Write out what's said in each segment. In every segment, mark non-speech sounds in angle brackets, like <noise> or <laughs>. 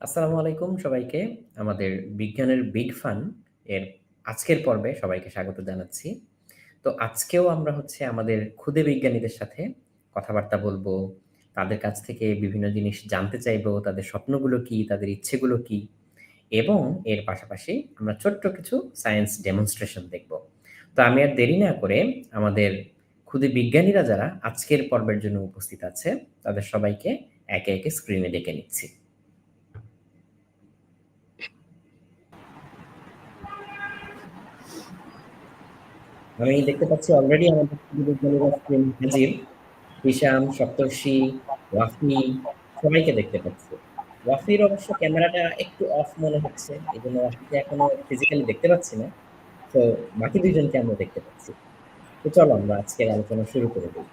আসসালামু আলাইকুম সবাইকে। আমাদের বিজ্ঞানের বিগ ফান এর আজকের পর্বে সবাইকে স্বাগত জানাচ্ছি। তো আজকেও আমরা হচ্ছে আমাদের ক্ষুদে বিজ্ঞানীদের সাথে কথাবার্তা বলব। তাদের কাছ থেকে বিভিন্ন জিনিস জানতে চাইব, তাদের স্বপ্নগুলো কি, তাদের ইচ্ছেগুলো কি এবং এর পাশাপাশি আমরা ছোট্ট কিছু সায়েন্স ডেমনস্ট্রেশন দেখব। তো আমি আর দেরি না করে আমাদের ক্ষুদে বিজ্ঞানীরা যারা আজকের পর্বের জন্য উপস্থিত আছে, তাদের সবাইকে একে, একে স্ক্রিনে ডেকে নিচ্ছি। আমি দেখতে পাচ্ছি অলরেডি আমাদের হাজির। হিশাম, সপ্তর্ষি, ওয়াফি সবাইকে দেখতে পাচ্ছি। ওয়াফির অবশ্য ক্যামেরাটা একটু অফ মনে হচ্ছে। এজন্য ওয়াফিকে এখনও ফিজিক্যালি দেখতে পাচ্ছি না। তো বাকি ২ জনকে আমরা দেখতে পাচ্ছি। তো চলো আমরা আজকের আলোচনা শুরু করে দিই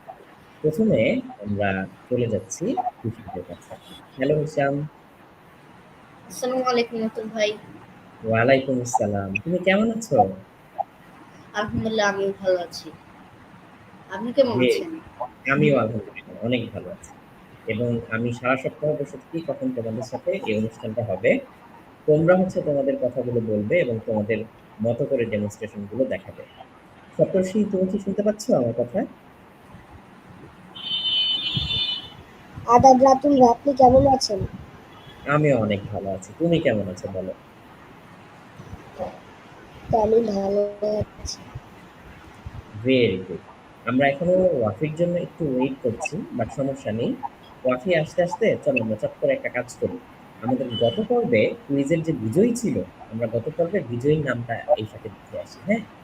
প্রথমে আমরা চলে যাচ্ছি হিশামের কাছে। হ্যালো হিশাম। আসসালামু আলাইকুম ভাই। ওয়ালাইকুম আসসালাম। তুমি কেমন আছো? আলহামদুলিল্লাহ আমিও ভালো আছি। আপনি কেমন আছেন? আমিও আলহামদুলিল্লাহ অনেক ভালো আছি। এবং আমি সারা সপ্তাহ বসে থাকি কখন তোমাদের সাথে এই অনুষ্ঠানটা হবে। তোমরা হচ্ছে তোমাদের কথাগুলো বলবে এবং তোমাদের মতো করে ডেমনস্ট্রেশনগুলো দেখাবে। সপ্তর্ষি তুমি কি শুনতে পাচ্ছ আমার কথা? আদাব রাতুল আপনি কেমন আছেন? আমিও অনেক ভালো আছি। তুমি কেমন আছো বলো? আমি ভালো আছি। Very good. আমরা এখনও ওয়াফির জন্য একটু ওয়েট করছি, বাট সমস্যা নেই। ওয়াফি আস্তে আস্তে চলো আমরা চট করে একটা কাজ করি। আমাদের গত পর্বে কুইজের যে বিজয়ী ছিল, আমরা গত পর্বে বিজয়ীর নামটা এই সাথে লিখে আসি? হ্যাঁ?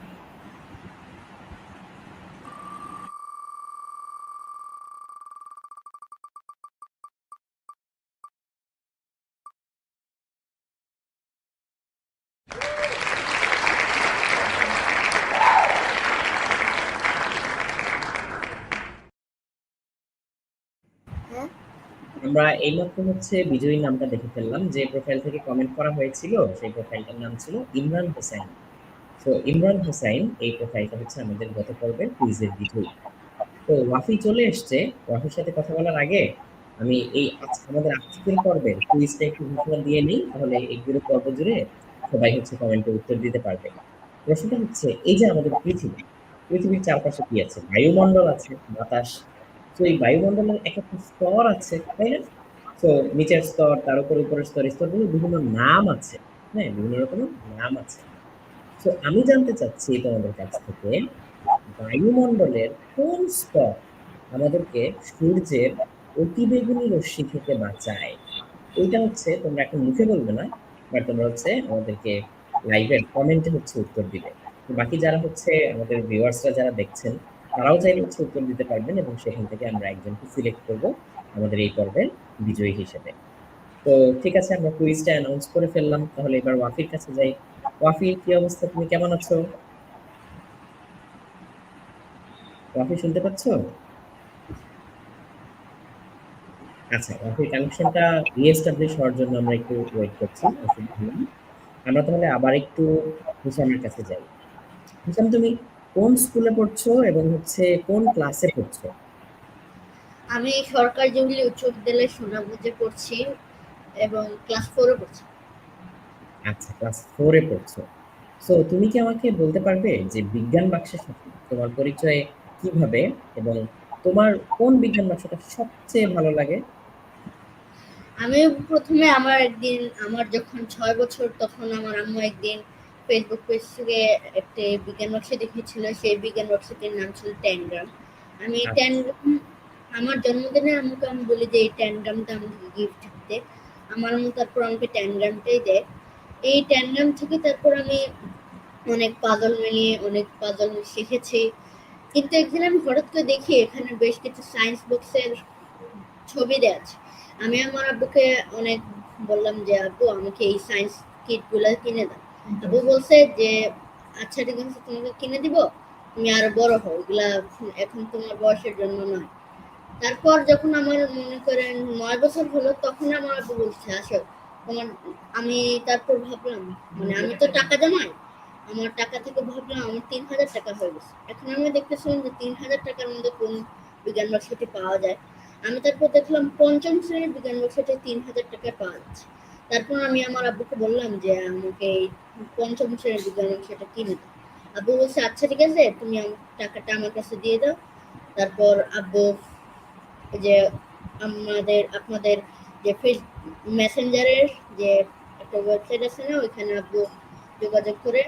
আমরা এইমাত্র হচ্ছে বিজয়ীর নামটা দেখে ফেললাম। যে প্রোফাইল থেকে কমেন্ট করা হয়েছিল, সেই প্রোফাইলটার নাম ছিল ইমরান হোসাইন। সো ইমরান হোসাইন এই প্রোফাইলটা হচ্ছে আমাদের গত পর্বের কুইজের বিজয়ী। তো ওয়াফি চলে এসছে। ওয়াফির সাথে কথা বলার আগে আমি এই আমাদের আজকের পর্বের কুইজটা একটু ঘোষণা দিয়ে নিই। তাহলে এই পুরো পর্ব জুড়ে সবাই হচ্ছে কমেন্টে উত্তর দিতে পারবে। প্রশ্নটা হচ্ছে এই যে আমাদের পৃথিবী, পৃথিবীর চারপাশে কি আছে? বায়ুমণ্ডল আছে, বাতাস। তো এই বায়ুমণ্ডলের একেকটা স্তর আছে, তাই না? তো নিচের স্তর, তার উপরে উপরের স্তর, এই বিভিন্ন নাম আছে। হ্যাঁ? বিভিন্ন রকমের নাম আছে। তো আমি জানতে চাচ্ছি তোমাদের কাছ থেকে বায়ুমণ্ডলের কোন স্তর আমাদেরকে সূর্যের অতিবেগুনি রশ্মি থেকে বাঁচায়? ওইটা হচ্ছে তোমরা এখন মুখে বলবে না, বাট তোমরা হচ্ছে আমাদেরকে লাইভের কমেন্টে হচ্ছে উত্তর দিবে। বাকি যারা হচ্ছে আমাদের ভিউয়ার্সরা যারা দেখছেন, তারাও চাইলে হচ্ছে উত্তর দিতে পারবেন এবং সেখান থেকে আমরা একজনকে সিলেক্ট করব আমাদের এই পর্বের বিজয়ী হিসেবে। তো ঠিক আছে আমরা কুইজটা অ্যানাউন্স করে ফেললাম। তাহলে এবার ওয়াফির কাছে যাই। ওয়াফি কি অবস্থা? তুমি কেমন আছো? ওয়াফি শুনতে পাচ্ছ? আচ্ছা, ওয়াফির কানেকশনটা রিএস্টাবলিশ হওয়ার জন্য আমরা একটু ওয়েট করছি। আমরা তাহলে আবার একটু হিশামের কাছে যাই। হিশাম তুমি কোন স্কুলে পড়ছো এবং হচ্ছে কোন ক্লাসে পড়ছো? আমি সরকারি জুবিলি উচ্চ বিদ্যালয়ে সোনামুজে পড়ছি এবং ক্লাস 4 এ পড়ছি। আচ্ছা, ক্লাস 4 এ পড়ছো। সো তুমি কি আমাকে বলতে পারবে যে বিজ্ঞান বাক্সের সাথে তোমার পরিচয় কীভাবে এবং তোমার কোন বিজ্ঞান বাক্সটা সবচেয়ে ভালো লাগে? আমি প্রথমে আমার একদিন আমার যখন ৬ বছর তখন আমার আম্মু একদিন ফেসবুক পেজ থেকে একটি বিজ্ঞান বাক্স দেখিয়েছিল। সেই বিজ্ঞান বাক্সটির নাম ছিল ট্যানগ্রাম। আমি আচ্ছা। ট্যানগ্রাম আমার জন্মদিনে আমাকে আমি বলি যে এই ট্যানগ্রামটা আমাকে গিফট দিতে। আমার আম্মু তারপর আমাকে ট্যানগ্রামটাই দেয়। এই ট্যানগ্রাম থেকে তারপর আমি অনেক পাজল মিলিয়ে অনেক পাজল শিখেছি। কিন্তু একদিন আমি হঠাৎ করে দেখি এখানে বেশ কিছু সায়েন্স বক্সের ছবি দেয়া আছে। আমি আমার আব্বুকে অনেক বললাম যে, "আব্বু আমাকে এই সায়েন্স কিটগুলা কিনে দাও।" আব্বু বলছে যে, "আচ্ছা ঠিক আছে তোমাকে কিনে দিব। তুমি আরও বড় হও। এগুলা এখন তোমার বয়সের জন্য নয়।" তারপর যখন আমার মনে করেন নয় বছর হলো তখন আমার আব্বু বলছে, "আসো তোমার" আমি তারপর ভাবলাম মানে আমি তো টাকা জমাই। আমার টাকা থেকে ভাবলাম আমার ৩,০০০ টাকা হয়ে গেছে। এখন আমি দেখতেছিলাম যে ৩,০০০ টাকার মধ্যে কোন বিজ্ঞান বাক্সটি পাওয়া যায়। আমি তারপর দেখলাম পঞ্চম শ্রেণির বিজ্ঞান বাক্সটি ৩,০০০ টাকায় পাওয়া যাচ্ছে। তারপর আমি আমার আব্বুকে বললাম যে আমাকে এই পঞ্চম শ্রেণির বিজ্ঞান অংশটা কিনে দাও। আব্বু বলছে আচ্ছা ঠিক আছে তুমি টাকাটা আমার কাছে দিয়ে দাও। তারপর আব্বু যে আমাদের আপনাদের যে ফেস মেসেঞ্জারের যে একটা ওয়েবসাইট আছে না ওইখানে আব্বু যোগাযোগ করে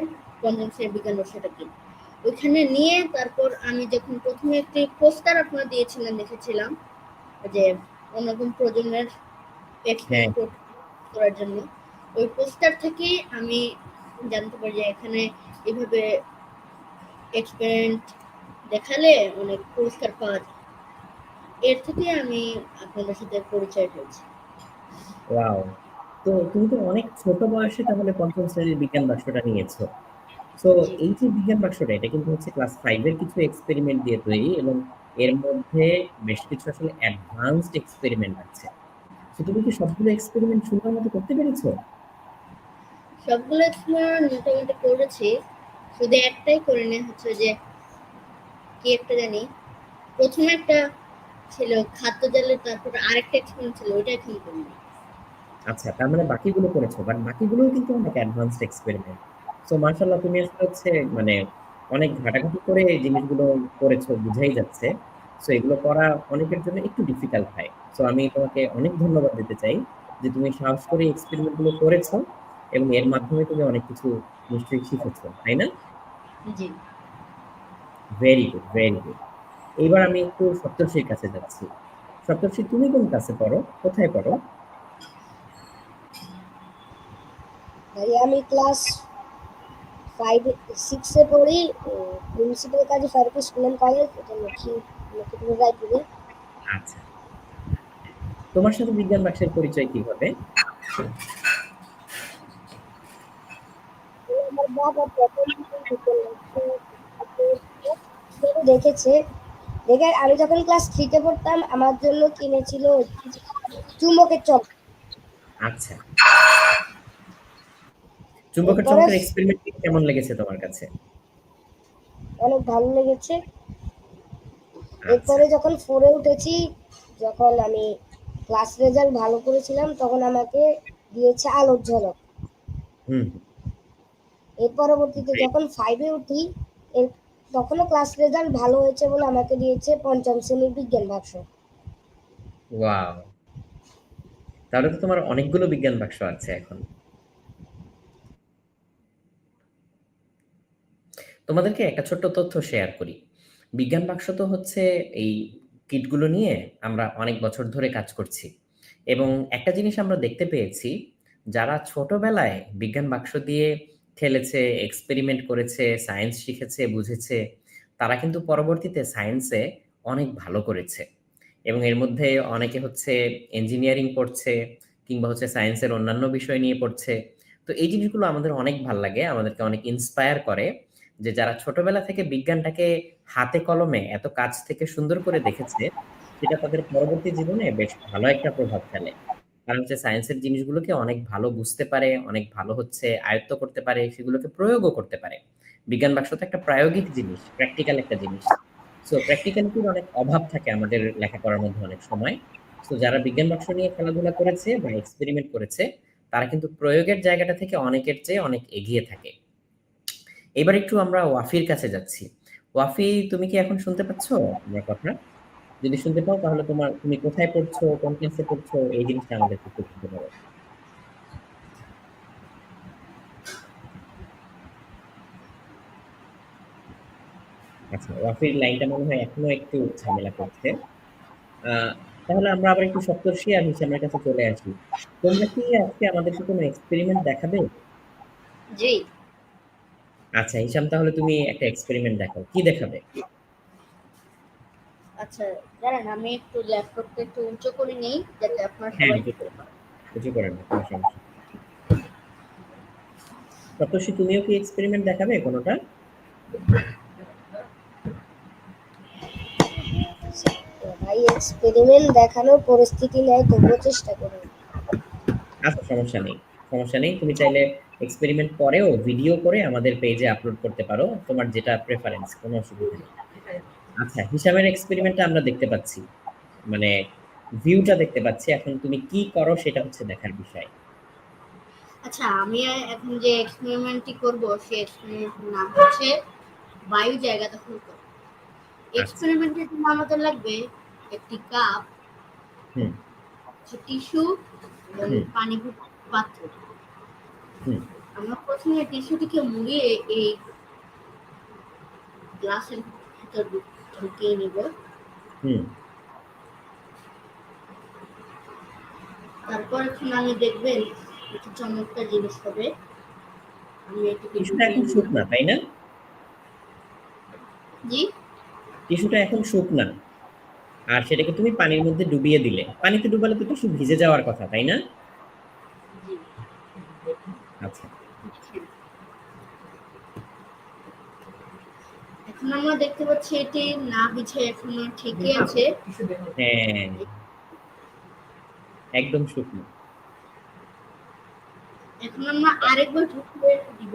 পঞ্চম শ্রেণির বিজ্ঞান অংশটা কিনে ওইখানে নিয়ে তারপর আমি যখন প্রথমে একটি পোস্টার আপনারা দিয়েছিলেন দেখেছিলাম যে অন্যরকম প্রজন্মের এক্সপেরিমেন্ট করার জন্য। ওই পোস্টার থেকে আমি জানতে পারি যে এখানে এভাবে এক্সপেরিমেন্ট দেখালে অনেক পুরস্কার পাওয়া যায়। এর থেকে আমি আপনাদের সাথে পরিচয় হয়েছি ওয়াও তো তুমি তো অনেক ছোট বয়সে তাহলে পঞ্চম শ্রেণির বিজ্ঞান বাক্সটা নিয়েছো। তো এই যে বিজ্ঞান বাক্সটা এটা কিন্তু হচ্ছে ক্লাস ফাইভের কিছু এক্সপেরিমেন্ট দিয়ে তৈরি এবং এর মধ্যে বেশ কিছু আসলে অ্যাডভান্সড এক্সপেরিমেন্ট আছে। তুমি কি সবগুলো এক্সপেরিমেন্ট সুন্দর মতো করতে পেরেছ? সবগুলো এক্সপেরিমেন্ট মোটামুটি করেছি। শুধু একটাই করে নেওয়া হচ্ছে যে কি একটা জানি? প্রথমে একটা ছিল খাদ্য জালের তারপর আরেকটা এক্সপেরিমেন্ট ছিল ওইটা এখন করিনি আচ্ছা তার মানে বাকিগুলো করেছ বাট বাকিগুলোও কিন্তু অনেক অ্যাডভান্সড এক্সপেরিমেন্ট সো মার্শাল্লাহ তুমি আসলে হচ্ছে মানে অনেক ঘাটাঘাটি করে এই জিনিসগুলো করেছ বুঝাই যাচ্ছে। সো এগুলো করা অনেকের জন্য একটু ডিফিকাল্ট হয়। সো আমি তোমাকে অনেক ধন্যবাদ দিতে চাই যে তুমি সাহস করে এক্সপেরিমেন্টগুলো করেছ এবং এর মাধ্যমে তুমি অনেক কিছু নিশ্চয়ই শিখেছো তাই না? জি। ভেরি গুড ভেরি গুড এইবার আমি একটু সপ্তর্ষির কাছে যাচ্ছি। সপ্তর্ষি তুমি কোন কাছে পড়ো? কোথায় পড়ো? ভাই আমি ক্লাস ফাইভ সিক্সে পড়ি। Principal Kazi Faruk school and college এটা লক্ষ্মী আচ্ছা। তোমার সাথে বিজ্ঞান বাক্সের পরিচয় কি হবে? আমার বাবা প্রথম দেখেছে দেখে আমি যখন ক্লাস থ্রিতে পড়তাম আমার জন্য কিনেছিল চুম্বকের চক আচ্ছা। চুম্বকের চমকের এক্সপেরিমেন্ট কেমন লেগেছে তোমার কাছে? অনেক ভালো লেগেছে। এরপরে যখন ফোরে উঠেছি যখন আমি ক্লাস রেজাল্ট ভালো করেছিলাম তখন আমাকে দিয়েছে আলোর ঝলক। এর পরবর্তীতে যখন ফাইভে উঠি এর তখনও ক্লাস রেজাল্ট ভালো হয়েছে বলে আমাকে দিয়েছে পঞ্চম শ্রেণির বিজ্ঞান বাক্স। ওয়াও তাহলে তো তোমার অনেকগুলো বিজ্ঞান বাক্স আছে এখন। তোমাদেরকে একটা ছোট্ট তথ্য শেয়ার করি। বিজ্ঞান বাক্স তো হচ্ছে এই কিটগুলো নিয়ে আমরা অনেক বছর ধরে কাজ করছি। এবং একটা জিনিস আমরা দেখতে পেয়েছি, যারা ছোটবেলায় বিজ্ঞান বাক্স দিয়ে খেলেছে এক্সপেরিমেন্ট করেছে সায়েন্স শিখেছে, বুঝেছে, তারা কিন্তু পরবর্তীতে সায়েন্সে অনেক ভালো করেছে। এবং এর মধ্যে অনেকে হচ্ছে ইঞ্জিনিয়ারিং পড়ছে, কিংবা হচ্ছে সায়েন্সের অন্যান্য বিষয় নিয়ে পড়ছে। তো এই জিনিসগুলো আমাদের অনেক ভালো লাগে, আমাদেরকে অনেক ইন্সপায়ার করে। যে যারা ছোটবেলা থেকে বিজ্ঞানটাকে হাতে কলমে এত কাছ থেকে সুন্দর করে দেখেছে, সেটা তাদের পরবর্তী জীবনে বেশ ভালো একটা প্রভাব ফেলে। কারণ হচ্ছে সায়েন্সের জিনিসগুলোকে অনেক ভালো বুঝতে পারে, অনেক ভালো হচ্ছে, আয়ত্ত করতে পারে, সেগুলোকে প্রয়োগও করতে পারে। বিজ্ঞান বাক্স তো একটা প্রায়োগিক জিনিস প্র্যাকটিক্যাল একটা জিনিস। সো প্র্যাকটিক্যালিটির অনেক অভাব থাকে আমাদের লেখাপড়ার মধ্যে অনেক সময়। তো যারা বিজ্ঞান বাক্স নিয়ে খেলাধুলা করেছে বা এক্সপেরিমেন্ট করেছে, তারা কিন্তু প্রয়োগের জায়গাটা থেকে অনেকের চেয়ে অনেক এগিয়ে থাকে। এবার একটু আমরা ওয়াফির কাছে যাচ্ছি। ওয়াফি, তুমি কি এখন শুনতে পাচ্ছ? আমার কথা? যদি শুনতে পাও, তাহলে তোমার, তুমি কোথায় পড়ছো, কোন ক্লাসে পড়ছো, এই জিনিসটা আমাদের একটু বলতে পারো। আচ্ছা ওয়াফির লাইনটা মনে হয় এখনও একটু ঝামেলা করছে। তাহলে আমরা আবার একটু সপ্তর্ষি আর হিসামের কাছে চলে আসি। তোমরা কি আজকে আমাদেরকে কোনো এক্সপেরিমেন্ট দেখাবে? জি। আচ্ছা হিসাম তাহলে তুমি একটা এক্সপেরিমেন্ট দেখাও। কি দেখাবে? আচ্ছা দাঁড়ান আমি একটু ল্যাপটপটা একটু উঁচু করে নেই যাতে আপনার হ্যাঁ সবাই উঁচু করে না কোনো সমস্যা। তুমিও কি এক্সপেরিমেন্ট দেখাবে কোনোটা? ভাই এক্সপেরিমেন্ট দেখানোর পরিস্থিতি নেই তবুও চেষ্টা করুন। আচ্ছা সমস্যা নেই সমস্যা নেই। তুমি চাইলে এক্সপেরিমেন্ট পরেও ভিডিও করে আমাদের পেজে আপলোড করতে পারো তোমার যেটা প্রেফারেন্স কোনো অসুবিধা নেই। আচ্ছা হিসামের এক্সপেরিমেন্টটা আমরা দেখতে পাচ্ছি। মানে ভিউটা দেখতে পাচ্ছি। এখন তুমি কি করো সেটা হচ্ছে দেখার বিষয়। আচ্ছা আমি এখন যে এক্সপেরিমেন্টটি করব সেই এক্সপেরিমেন্টের নাম হচ্ছে বায়ু জায়গা দখল করা। এক্সপেরিমেন্টের জন্য আমাদের লাগবে একটি কাপ হুম। টিস্যু এবং পানি পাত্র। আমরা প্রথমে টিস্যুটিকে মুড়িয়ে এই গ্লাসের ভিতর ঢুকিয়ে নিব। হুম। তারপর এখন আমি দেখবেন একটু চমৎকার জিনিস হবে। আমি এটিকে টিস্যুটা এখন শুকনা তাই না? জি। টিস্যুটা এখন শুকনা। আর সেটাকে তুমি পানির মধ্যে ডুবিয়ে দিলে। পানিতে ডুবালে তো টিস্যু ভিজে যাওয়ার কথা তাই না জি আচ্ছা এখন আমরা দেখতে পাচ্ছি এটি না বিছে এখনও ঠিকই আছে। হ্যাঁ। একদম শুকনো। এখন আমরা আরেকবার ঢুকিয়ে দিব।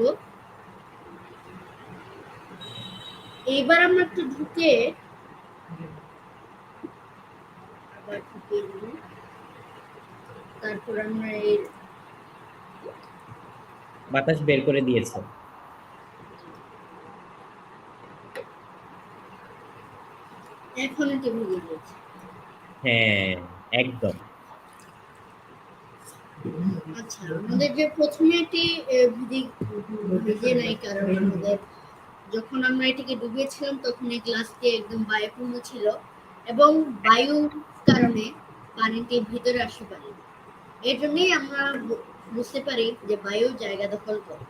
এইবার আমরা একটু ঢুকে আবার ঢুকিয়ে দিব। তারপর আমরা এই বাতাস বের করে দিয়েছে। এখন এটি ভেঙে দিয়েছি হ্যাঁ একদম। আচ্ছা আমাদের যে প্রথমে আহ, ভিজে- ভিজে নাই কারণ আমাদের যখন আমরা এটিকে ডুবিয়েছিলাম তখন এই গ্লাসটি একদম বায়ুপূর্ণ ছিল এবং বায়ুর কারণে পানিটি ভিতরে আসতে পারে এর জন্যই আমরা বুঝতে পারি যে বায়ু জায়গা দখল করে।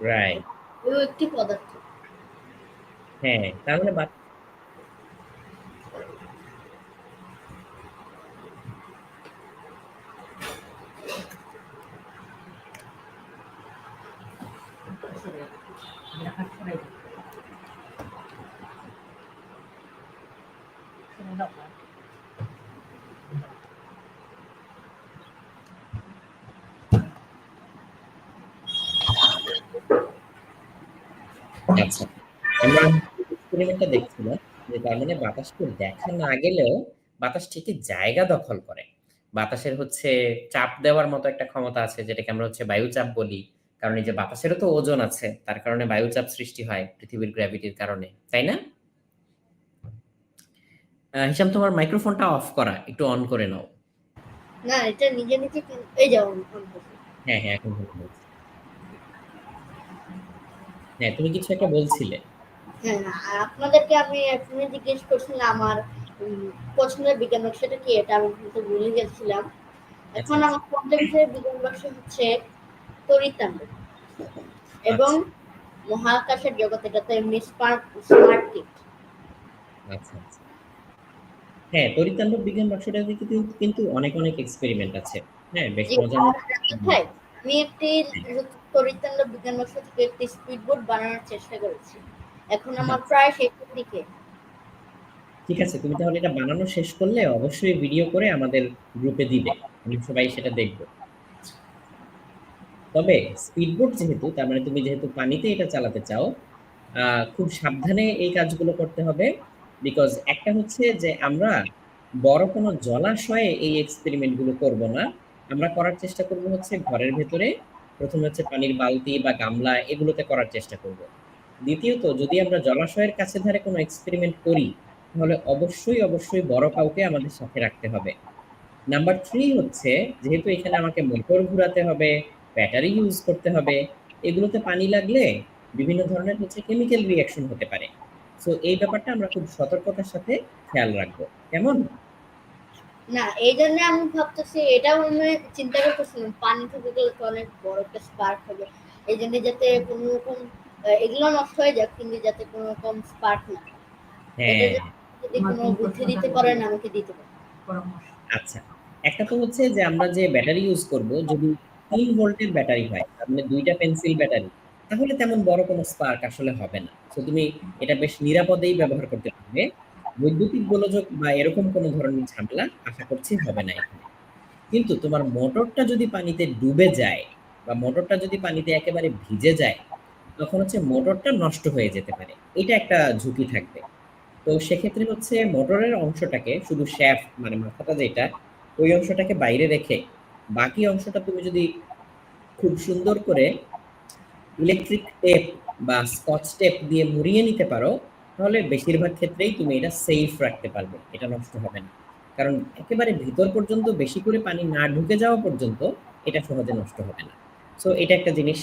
রাইট বায়ু একটি পদার্থ। হ্যাঁ তাহলে আচ্ছা। আমরা এক্সপেরিমেন্টটা দেখছিলাম যে তার মানে বাতাসকে দেখা না গেলেও বাতাস ঠিকই জায়গা দখল করে। বাতাসের হচ্ছে চাপ দেওয়ার মতো একটা ক্ষমতা আছে যেটাকে আমরা হচ্ছে বায়ুচাপ বলি। কারণ এই যে বাতাসেরও তো ওজন আছে তার কারণে বায়ুচাপ সৃষ্টি হয় পৃথিবীর গ্র্যাভিটির কারণে তাই না? হিসাম তোমার মাইক্রোফোনটা অফ করা একটু অন করে নাও। না এটা নিজে নিজে এই যাও হ্যাঁ হ্যাঁ এখন। হ্যাঁ তুমি কিছু একটা বলছিলে। হ্যাঁ আর আপনাদেরকে আমি এখনই জিজ্ঞেস করছিলাম আমার পছন্দের বিজ্ঞান বাক্সটা কি? এটা আমি কিন্তু ভুলে গেছিলাম। এখন আমার পছন্দের বিজ্ঞান বাক্স হচ্ছে তরিতান্ড এবং মহাকাশের জগৎ এটা তো এমনি স্মার্ট স্মার্ট কিট আচ্ছা আচ্ছা। হ্যাঁ তরিতান্ডব বিজ্ঞান বাক্সটাতে কিন্তু কিন্তু অনেক অনেক এক্সপেরিমেন্ট আছে। হ্যাঁ বেশ মজার। মজার আমি একটি তরিতান্ড বিজ্ঞান বাক্স থেকে একটি স্পিড বোট বানানোর চেষ্টা করেছি। এখন আমার প্রায় শেষের দিকে। ঠিক আছে, তুমি তাহলে এটা বানানো শেষ করলে অবশ্যই ভিডিও করে আমাদের গ্রুপে দিবে। আমি সবাই সেটা দেখব। তবে স্পিডবোট যেহেতু, তার মানে তুমি যেহেতু পানিতে এটা চালাতে চাও খুব সাবধানে এই কাজগুলো করতে হবে। বিকজ একটা হচ্ছে যে আমরা বড় কোনো জলাশয়ে এই এক্সপেরিমেন্টগুলো করব না। আমরা করার চেষ্টা করব হচ্ছে ঘরের ভেতরে প্রথমে হচ্ছে পানির বালতি বা গামলা, এগুলোতে করার চেষ্টা করব। দ্বিতীয়ত, যদি আমরা জলাশয়ের কাছে ধারে কোনো এক্সপেরিমেন্ট করি, তাহলে অবশ্যই অবশ্যই বড় কাউকে আমাদের সাথে রাখতে হবে। নাম্বার থ্রি হচ্ছে, যেহেতু এখানে আমাকে মোটর ঘুরাতে হবে, ব্যাটারি ইউজ করতে হবে, এগুলোতে পানি লাগলে বিভিন্ন ধরনের হচ্ছে কেমিক্যাল রিয়াকশন হতে পারে। সো এই ব্যাপারটা আমরা খুব সতর্কতার সাথে খেয়াল রাখব। কেমন? না এই জন্য আমি ভাবতেছি এটাও আমি চিন্তা করতেছিলাম পানি থেকে গেলে তো অনেক বড় একটা স্পার্ক হবে। এই জন্য যাতে কোনো রকম এগুলো নষ্ট হয়ে যাক কিন্তু যাতে কোনো রকম স্পার্ক না হ্যাঁ। যদি কোনো বুদ্ধি দিতে পারেন আমাকে দিতে পারেন। আচ্ছা একটা তো হচ্ছে যে আমরা যে ব্যাটারি ইউজ করব যদি তিন ভোল্টের ব্যাটারি হয় মানে দুইটা পেন্সিল ব্যাটারি তাহলে তেমন বড় কোনো স্পার্ক আসলে হবে না। তো তুমি এটা বেশ নিরাপদেই ব্যবহার করতে পারবে। বৈদ্যুতিক গোলযোগ বা এরকম কোনো ধরনের ঝামেলা আশা করছি হবে না এখানে। কিন্তু তোমার মোটরটা যদি পানিতে ডুবে যায় বা মোটরটা যদি পানিতে একেবারে ভিজে যায়, তখন হচ্ছে মোটরটা নষ্ট হয়ে যেতে পারে। এটা একটা ঝুঁকি থাকবে। তো সেক্ষেত্রে হচ্ছে মোটরের অংশটাকে শুধু শ্যাফট মানে মাথাটা যেটা, ওই অংশটাকে বাইরে রেখে বাকি অংশটা তুমি যদি খুব সুন্দর করে ইলেকট্রিক টেপ বা স্কচ টেপ দিয়ে মুড়িয়ে নিতে পারো তাহলে বেশিরভাগ ক্ষেত্রেই তুমি এটা সেফ রাখতে পারবে, এটা নষ্ট হবে না। কারণ একেবারে ভিতর পর্যন্ত বেশি করে পানি না ঢুকে যাওয়া পর্যন্ত এটা সহজে নষ্ট হবে না। সো এটা একটা জিনিস।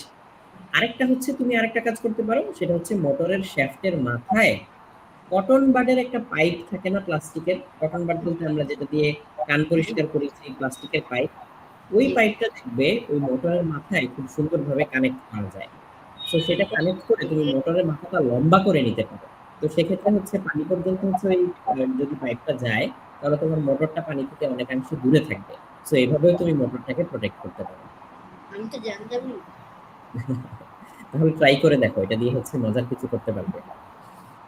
আরেকটা হচ্ছে তুমি আরেকটা কাজ করতে পারো, সেটা হচ্ছে মোটরের শ্যাফটের মাথায় কটন বাডের একটা পাইপ থাকে না প্লাস্টিকের? কটন বাড বলতে আমরা যেটা দিয়ে কান পরিষ্কার করি, সেই প্লাস্টিকের পাইপ। ওই পাইপটা দেখবে ওই মোটরের মাথায় খুব সুন্দরভাবে কানেক্ট করা যায়। তো সেটা কানেক্ট করে তুমি মোটরের মাথাটা লম্বা করে নিতে পারো। তো সেক্ষেত্রে হচ্ছে পানি পর্যন্ত হচ্ছে ওই যদি পাইপটা যায় তাহলে তোমার মোটরটা পানি থেকে অনেকাংশ দূরে থাকবে। সো এইভাবেও তুমি মোটরটাকে প্রোটেক্ট করতে পারো। আমি তো জানতাম না। <laughs> তাহলে ট্রাই করে দেখো এটা দিয়ে হচ্ছে মজার কিছু করতে পারবে।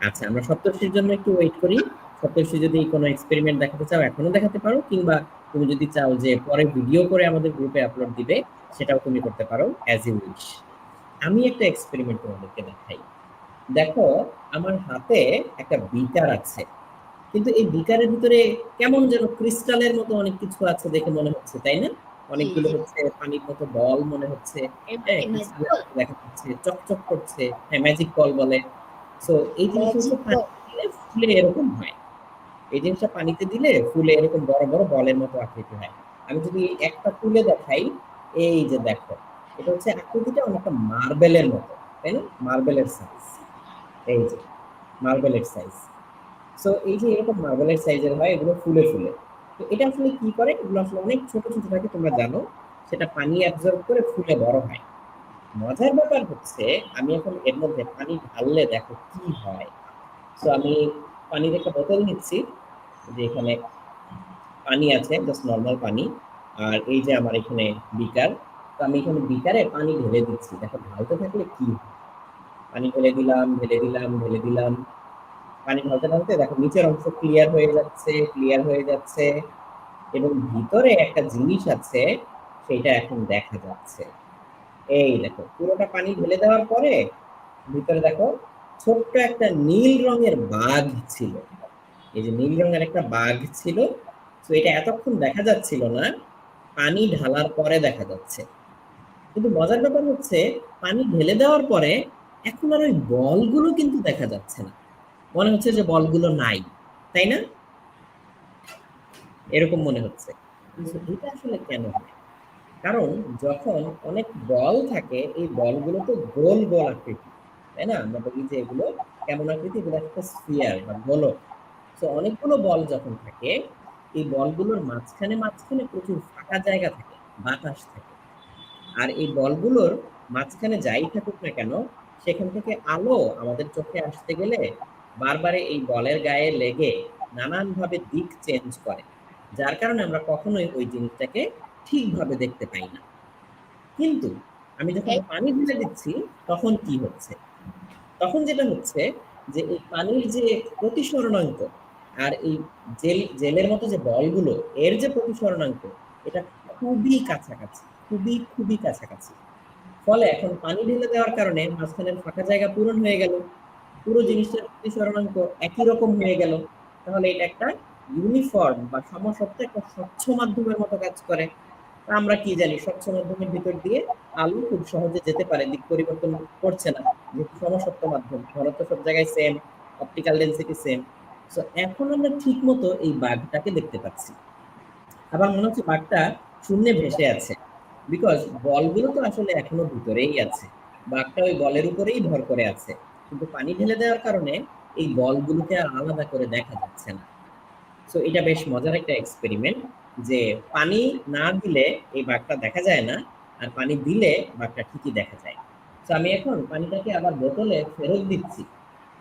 আচ্ছা আমরা সপ্তর্ষির জন্য একটু ওয়েট করি। সপ্তর্ষি যদি কোনো এক্সপেরিমেন্ট দেখাতে চাও এখনও দেখাতে পারো কিংবা তুমি যদি চাও যে পরে ভিডিও করে আমাদের গ্রুপে আপলোড দিবে সেটাও তুমি করতে পারো অ্যাজ ইউ উইশ আমি একটা এক্সপেরিমেন্ট তোমাদেরকে দেখাই। দেখো আমার হাতে একটা বিকার আছে। কিন্তু এই বিকারের ভিতরে কেমন যেন ক্রিস্টালের মতো অনেক কিছু আছে দেখে মনে হচ্ছে তাই না? অনেকগুলো হচ্ছে পানির মতো বল মনে হচ্ছে। হ্যাঁ? দেখা যাচ্ছে চকচক করছে। হ্যাঁ ম্যাজিক বল বলে। সো এই দিলে ফুলে এরকম হয়। এই জিনিসটা পানিতে দিলে ফুলে এরকম বড় বড় বলের মতো আকৃতি হয়। আমি যদি একটা তুলে দেখাই এই যে দেখো এটা হচ্ছে আকৃতিটা অনেকটা মার্বেলের মতো তাই না? মার্বেলের সাইজ এই যে মার্বেলের সাইজ সো এই যে এরকম মার্বেলের সাইজের হয়, এগুলো ফুলে ফুলে। তো এটা আসলে কি করে? এগুলো আসলে অনেক ছোট ছোট থাকে, তোমরা জানো। সেটা পানি অ্যাবজর্ব করে ফুলে বড় হয়। মজার ব্যাপার হচ্ছে, আমি এখন এর মধ্যে পানি ঢাললে দেখো কি হয়। সো আমি পানির একটা বোতল নিচ্ছি, যে এখানে পানি আছে জাস্ট নর্মাল পানি। আর এই যে আমার এখানে বিকার তো আমি এখানে বিকারে পানি ঢেলে দিচ্ছি। দেখো, ঢালতে থাকলে কি হয়? পানি ঢেলে দিলাম ঢেলে দিলাম ঢেলে দিলাম। পানি ঢালতে ঢালতে দেখো, নিচের অংশ ক্লিয়ার হয়ে যাচ্ছে ক্লিয়ার হয়ে যাচ্ছে। এবং ভিতরে একটা জিনিস আছে, সেটা এখন দেখা যাচ্ছে। এই দেখো, পুরোটা পানি ঢেলে দেওয়ার পরে ভিতরে দেখো, ছোট্ট একটা নীল রঙের বাঘ ছিল। এই যে নীল রঙের একটা বাঘ ছিল, তো এটা এতক্ষণ দেখা যাচ্ছিল না, পানি ঢালার পরে দেখা যাচ্ছে। কিন্তু মজার ব্যাপার হচ্ছে, পানি ঢেলে দেওয়ার পরে এখন আর ওই বলগুলো কিন্তু দেখা যাচ্ছে না। মনে হচ্ছে যে বলগুলো নাই, তাই না? এরকম মনে হচ্ছে। এটা আসলে কেন কারণ যখন অনেক বল থাকে, এই বলগুলো তো গোল গোল আকৃতি, তাই না? আমরা বলি যে এগুলো কেমন আকৃতি? এগুলো একটা স্ফিয়ার বা গোলক। তো অনেকগুলো বল যখন থাকে, এই বলগুলোর মাঝখানে মাঝখানে প্রচুর ফাঁকা জায়গা থাকে, বাতাস থাকে। আর এই বলগুলোর মাঝখানে যাই থাকুক না কেন সেখান থেকে আলো আমাদের চোখে আসতে গেলে বারবারে এই বলের গায়ে লেগে নানানভাবে দিক চেঞ্জ করে যার কারণে আমরা কখনোই ওই জিনিসটাকে ঠিকভাবে দেখতে পাই না। কিন্তু আমি যখন পানি ঢেলে দিচ্ছি তখন কি হচ্ছে? তখন যেটা হচ্ছে যে এই পানির যে প্রতিসরণাঙ্ক আর এই জেল জেলের মতো যে বলগুলো এর যে প্রতিসরণাঙ্ক এটা খুবই কাছাকাছি খুবই খুবই কাছাকাছি। ফলে এখন পানি ঢেলে দেওয়ার কারণে মাঝখানের ফাঁকা জায়গা পূরণ হয়ে গেল। পুরো জিনিসটার প্রতিসরণাঙ্ক একই রকম হয়ে গেল। তাহলে এটা একটা ইউনিফর্ম বা সমসত্ব একটা স্বচ্ছ মাধ্যমের মতো কাজ করে। আমরা কি জানি? স্বচ্ছ মাধ্যমের ভিতর দিয়ে আলু খুব সহজে যেতে পারে, দিক পরিবর্তন করছে না। যেহেতু সমসত্ব মাধ্যম, ঘনত্ব সব জায়গায় same optical density same so এখন আমরা ঠিক মতো এই বাঘটাকে দেখতে পাচ্ছি। আবার মনে হচ্ছে বাঘটা শূন্যে ভেসে আছে। বিকজ বলগুলো তো আসলে এখনও ভিতরেই আছে বাঘটা ওই বলের উপরেই ভর করে আছে। কিন্তু পানি ঢেলে দেওয়ার কারণে এই বলগুলোকে আর আলাদা করে দেখা যাচ্ছে না। সো এটা বেশ মজার একটা এক্সপেরিমেন্ট যে পানি না দিলে এই বাঘটা দেখা যায় না, আর পানি দিলে বাঘটা ঠিকই দেখা যায়। তো আমি এখন পানিটাকে আবার বোতলে ফেরত দিচ্ছি।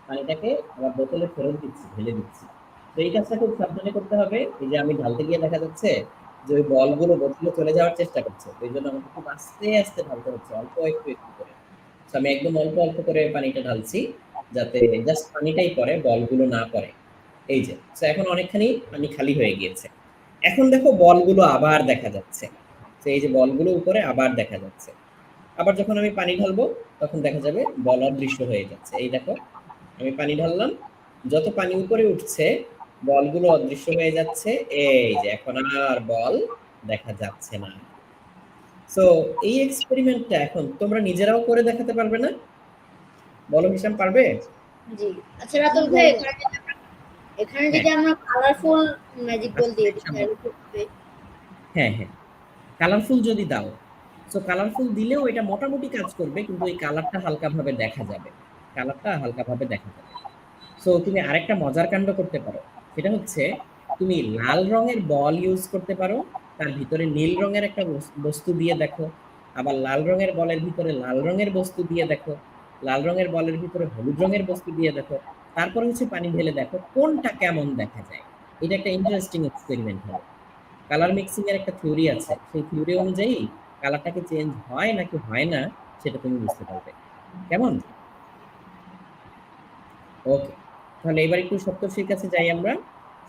পানিটাকে আবার বোতলে ফেরত দিচ্ছি, ঢেলে দিচ্ছি। তো এই কাজটা খুব সাবধানে করতে হবে। এই যে আমি ঢালতে গিয়ে দেখা যাচ্ছে যে ওই বলগুলো বোতলে চলে যাওয়ার চেষ্টা করছে। এই জন্য আমাকে খুব আস্তে আস্তে ঢালতে হচ্ছে, অল্প একটু একটু করে। আমি একদম অল্প অল্প করে পানিটা ঢালছি, যাতে জাস্ট পানিটাই পড়ে, বলগুলো না পড়ে। এই যে, তো এখন অনেকখানি পানি খালি হয়ে গিয়েছে। এখন দেখো বলগুলো আবার দেখা যাচ্ছে। তো এই যে বলগুলো উপরে আবার দেখা যাচ্ছে। আবার যখন আমি পানি ঢালবো, তখন দেখা যাবে বল অদৃশ্য হয়ে যাচ্ছে। এই দেখো, আমি পানি ঢাললাম, যত পানি উপরে উঠছে বলগুলো অদৃশ্য হয়ে যাচ্ছে। এই যে এখন আর বল দেখা যাচ্ছে না। সো এই এক্সপেরিমেন্টটা এখন তোমরা নিজেরাও করে দেখাতে পারবে না? বলো হিসাম পারবে? জি। আচ্ছা রাতুল ভাই এখানে যদি আমরা- এখানে যদি আমরা কালারফুল ম্যাজিক বল দিয়ে দিই হবে। হ্যাঁ হ্যাঁ। কালারফুল যদি দাও সো কালারফুল দিলেও এটা মোটামুটি কাজ করবে কিন্তু এই কালারটা হালকাভাবে দেখা যাবে। কালারটা হালকাভাবে দেখা যাবে। সো তুমি আরেকটা মজার কাণ্ড করতে পারো। সেটা হচ্ছে তুমি লাল রঙের বল ইউজ করতে পারো, তার ভিতরে নীল রঙের একটা বস- বস্তু দিয়ে দেখো। আবার লাল রঙের বলের ভিতরে লাল রঙের বস্তু দিয়ে দেখো। লাল রঙের বলের ভিতরে হলুদ রঙের বস্তু দিয়ে দেখো। তারপর হচ্ছে পানি ঢেলে দেখো কোনটা কেমন দেখা যায়। এটা একটা ইন্টারেস্টিং এক্সপেরিমেন্ট হবে। কালার মিক্সিং এর একটা থিওরি আছে। সেই থিওরি অনুযায়ী কালারটা কি চেঞ্জ হয় নাকি হয় না, সেটা তুমি বুঝতে পারবে। কেমন? ওকে তাহলে এবার একটু সপ্তর্ষির কাছে যাই আমরা।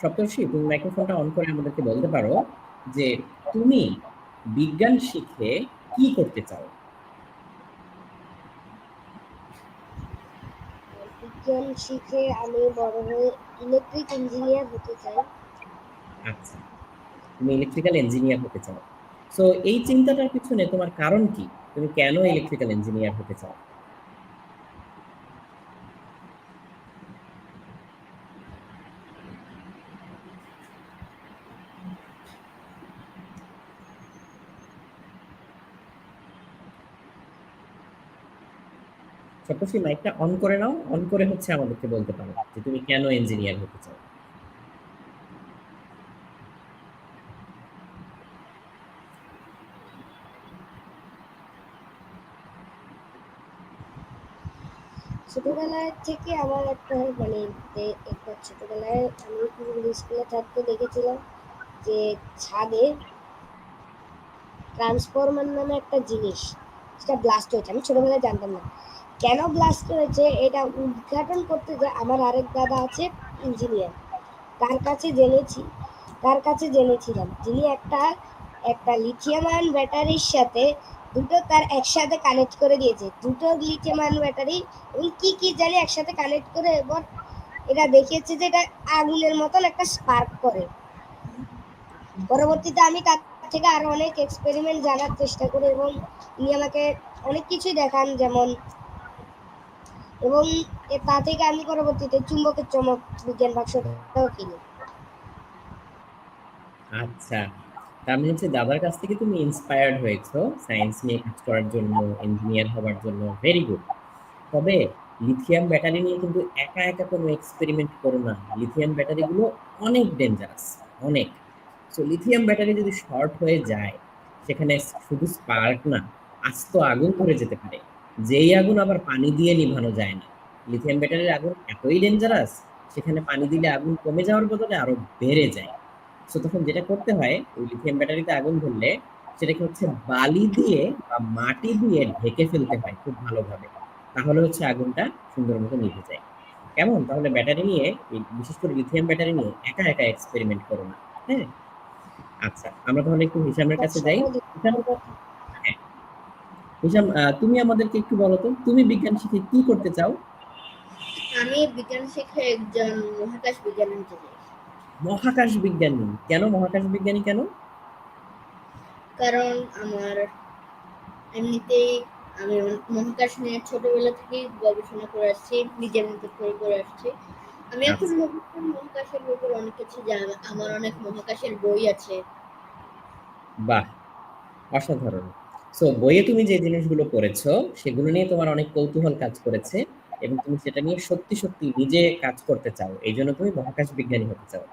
সপ্তর্ষি তুমি মাইক্রোফোনটা অন করে আমাদেরকে বলতে পারো যে তুমি বিজ্ঞান শিখে কি করতে চাও? বিজ্ঞান শিখে আমি বড় হয়ে ইলেকট্রিক ইঞ্জিনিয়ার হতে চাই। আচ্ছা তুমি ইলেকট্রিক্যাল ইঞ্জিনিয়ার হতে চাও। সো এই চিন্তাটার পিছনে তোমার কারণ কি? তুমি কেন ইলেকট্রিক্যাল ইঞ্জিনিয়ার হতে চাও? সপ্তর্ষি মাইকটা অন করে নাও অন করে হচ্ছে আমাদেরকে বলতে পারো যে তুমি কেন ইঞ্জিনিয়ার হতে চাও। ছোটবেলায় থেকে আমার একটা মানে একটা ছোটবেলায় আমি স্কুলে থাকতে দেখেছিলাম যে ছাদে ট্রান্সফরমার নামে একটা জিনিস, সেটা ব্লাস্ট হয়েছে। আমি ছোটবেলায় জানতাম না। কেন ব্লাস্ট হয়েছে এটা উদ্ঘাটন করতে যে আমার আরেক দাদা আছে ইঞ্জিনিয়ার তার কাছে জেনেছি, তার কাছে জেনেছিলাম। যিনি একটা একটা লিথিয়াম আয়ন ব্যাটারির সাথে দুটো তার একসাথে কানেক্ট করে দিয়েছে। দুটো লিথিয়াম আয়ন ব্যাটারি এবং কি কি জানি একসাথে কানেক্ট করে এবার এটা দেখিয়েছে যে এটা আগুনের মতন একটা স্পার্ক করে। পরবর্তীতে আমি তার থেকে আরও অনেক এক্সপেরিমেন্ট জানার চেষ্টা করি এবং উনি আমাকে অনেক কিছুই দেখান, যেমন এবং তা থেকে আমি পরবর্তীতে চুম্বকের চমক বিজ্ঞান বাক্সটাও কিনি। আচ্ছা তার মানে হচ্ছে দাদার কাছ থেকে তুমি ইন্সপায়ার্ড হয়েছো সায়েন্স নিয়ে কাজ করার জন্য ইঞ্জিনিয়ার হওয়ার জন্য ভেরি গুড তবে লিথিয়াম ব্যাটারি নিয়ে কিন্তু একা একা কোনো এক্সপেরিমেন্ট করো না। লিথিয়াম ব্যাটারিগুলো অনেক ডেঞ্জারাস অনেক। সো লিথিয়াম ব্যাটারি যদি শর্ট হয়ে যায়, সেখানে শুধু স্পার্ক না, আস্ত আগুন ধরে যেতে পারে। যেই আগুন আবার পানি দিয়ে নিভানো যায় না। লিথিয়াম ব্যাটারির আগুন এতই ডেঞ্জারাস সেখানে পানি দিলে আগুন কমে যাওয়ার বদলে আরও বেড়ে যায়। সো তখন যেটা করতে হয় ওই লিথিয়াম ব্যাটারিতে আগুন ধরলে সেটাকে হচ্ছে বালি দিয়ে বা মাটি দিয়ে ঢেকে ফেলতে হয় খুব ভালোভাবে। তাহলে হচ্ছে আগুনটা সুন্দর মতো নিভে যায়। কেমন? তাহলে ব্যাটারি নিয়ে বিশেষ করে লিথিয়াম ব্যাটারি নিয়ে একা একা এক্সপেরিমেন্ট করো না হ্যাঁ? আচ্ছা আমরা তাহলে একটু হিসামের কাছে যাই। হিসাম তুমি আমাদেরকে একটু বলো তো তুমি বিজ্ঞান শিখে কি করতে চাও? আমি বিজ্ঞান শিখে একজন মহাকাশ বিজ্ঞানী হতে চাই। মহাকাশ বিজ্ঞানী? কেন মহাকাশ বিজ্ঞানী কেন? কারণ আমার এমনিতেই আমি মহাকাশ নিয়ে ছোটবেলা থেকে গবেষণা করে আসছি নিজের মতো করে করে আসছি। আমি এখন আচ্ছা। মহাকাশের ব্যাপারে অনেক কিছু জানি আমার অনেক মহাকাশের বই আছে। বাহ অসাধারণ। সো বইয়ে তুমি যে জিনিসগুলো পড়েছো সেগুলো নিয়ে তোমার অনেক কৌতূহল কাজ করেছে এবং তুমি সেটা নিয়ে সত্যি সত্যি নিজে কাজ করতে চাও। এই জন্য তুমি মহাকাশ বিজ্ঞানী হতে চাও।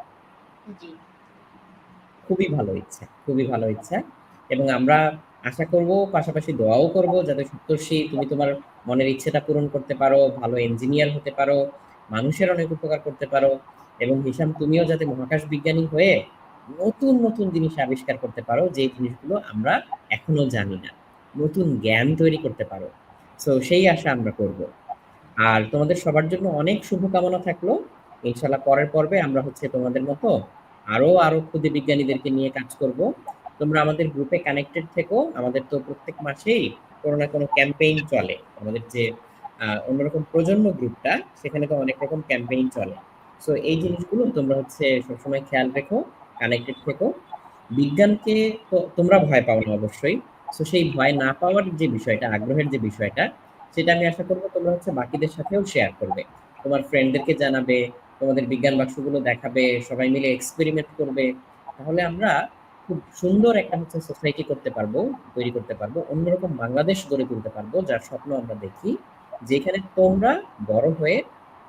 খুবই ভালো ইচ্ছা খুবই ভালো ইচ্ছা। এবং আমরা আশা করব পাশাপাশি দোয়াও করব যাতে সত্যি তুমি তোমার মনের ইচ্ছেটা পূরণ করতে পারো ভালো ইঞ্জিনিয়ার হতে পারো মানুষের অনেক উপকার করতে পারো। এবং হিসাম তুমিও যাতে মহাকাশ বিজ্ঞানী হয়ে নতুন নতুন জিনিস আবিষ্কার করতে পারো যে জিনিসগুলো আমরা এখনও জানি না। নতুন জ্ঞান তৈরি করতে পারো। সো সেই আশা আমরা করব। আর তোমাদের সবার জন্য অনেক শুভকামনা থাকল। ইনশাল্লাহ পরের পর্বে আমরা হচ্ছে তোমাদের মতো আরও আরও ক্ষুদে বিজ্ঞানীদেরকে নিয়ে কাজ করব। তোমরা আমাদের গ্রুপে কানেক্টেড থেকো। আমাদের তো প্রত্যেক মাসেই কোনো না কোনো ক্যাম্পেইন চলে। আমাদের যে অন্যরকম প্রজন্ম গ্রুপটা, সেখানে তো অনেক রকম ক্যাম্পেইন চলে। সো এই জিনিসগুলো তোমরা হচ্ছে সবসময় খেয়াল রেখো। কানেক্টেড থেকো। বিজ্ঞানকে তোমরা ভয় পাও না অবশ্যই। সো সেই ভয় না পাওয়ার যে বিষয়টা, আগ্রহের যে বিষয়টা, সেটা আমি আশা করব তোমরা হচ্ছে বাকিদের সাথেও শেয়ার করবে। তোমার ফ্রেন্ডদেরকে জানাবে, তোমাদের বিজ্ঞান বাক্সগুলো দেখাবে, সবাই মিলে এক্সপেরিমেন্ট করবে। তাহলে আমরা খুব সুন্দর একটা হচ্ছে সোসাইটি করতে পারব, তৈরি করতে পারব, অন্যরকম বাংলাদেশ গড়ে তুলতে পারব, যার স্বপ্ন আমরা দেখি। যেখানে তোমরা বড় হয়ে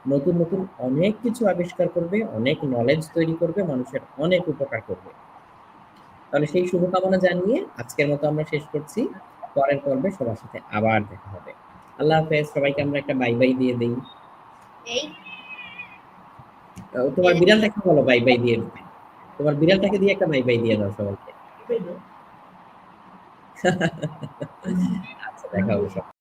নতুন নতুন অনেক কিছু আবিষ্কার করবে অনেক নলেজ তৈরি করবে মানুষের অনেক উপকার করবে। তাহলে সেই শুভকামনা জানিয়ে আজকের মতো আমরা শেষ করছি। পরের পর্বে সবার সাথে আবার দেখা হবে। আল্লাহ হাফেজ সবাইকে আমরা একটা বাই বাই দিয়ে দিই। তোমার বিড়ালটাকে বলো বাই বাই দিয়ে দিতে। তোমার বিড়ালটাকে দিয়ে একটা বাই বাই দিয়ে দাও সবাইকে। <laughs> আচ্ছা দেখা হবে সব।